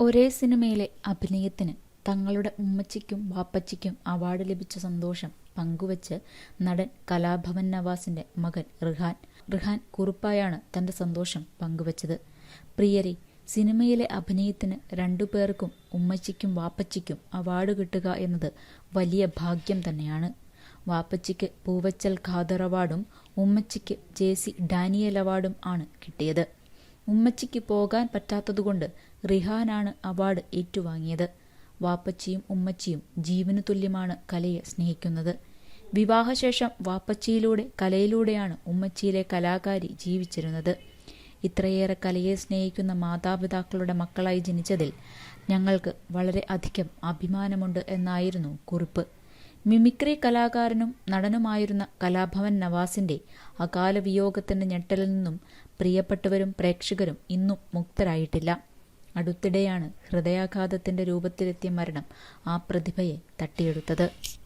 ഒരേ സിനിമയിലെ അഭിനയത്തിന് തങ്ങളുടെ ഉമ്മച്ചിക്കും വാപ്പച്ചിക്കും അവാർഡ് ലഭിച്ച സന്തോഷം പങ്കുവച്ച് നടൻ കലാഭവൻ നവാസിന്റെ മകൻ റിഹാൻ. റിഹാൻ കുറുപ്പായാണ് തന്റെ സന്തോഷം പങ്കുവച്ചത്. പ്രിയരെ സിനിമയിലെ അഭിനയത്തിന് രണ്ടുപേർക്കും ഉമ്മച്ചിക്കും വാപ്പച്ചിക്കും അവാർഡ് കിട്ടുക എന്നത് വലിയ ഭാഗ്യം തന്നെയാണ്. വാപ്പച്ചിക്ക് പൂവച്ചൽ ഖാദർ അവാർഡും ഉമ്മച്ചിക്ക് ജെ സി ഡാനിയൽ അവാർഡും ആണ് കിട്ടിയത്. ഉമ്മച്ചിക്ക് പോകാൻ പറ്റാത്തതുകൊണ്ട് റിഹാനാണ് അവാർഡ് ഏറ്റുവാങ്ങിയത്. വാപ്പച്ചിയും ഉമ്മച്ചിയും ജീവനു തുല്യമാണ് കലയെ സ്നേഹിക്കുന്നത്. വിവാഹശേഷം വാപ്പച്ചിയിലൂടെ കലയിലൂടെയാണ് ഉമ്മച്ചിയിലെ കലാകാരി ജീവിച്ചിരുന്നത്. ഇത്രയേറെ കലയെ സ്നേഹിക്കുന്ന മാതാപിതാക്കളുടെ മക്കളായി ജനിച്ചതിൽ ഞങ്ങൾക്ക് വളരെ അധികം അഭിമാനമുണ്ട് എന്നായിരുന്നു കുറിപ്പ്. മിമിക്രി കലാകാരനും നടനുമായിരുന്ന കലാഭവൻ നവാസിന്റെ അകാല വിയോഗത്തിന്റെ ഞെട്ടലിൽ നിന്നും പ്രിയപ്പെട്ടവരും പ്രേക്ഷകരും ഇന്നും മുക്തരായിട്ടില്ല. അടുത്തിടെയാണ് ഹൃദയാഘാതത്തിന്റെ രൂപത്തിലെത്തിയ മരണം ആ പ്രതിഭയെ തട്ടിയെടുത്തത്.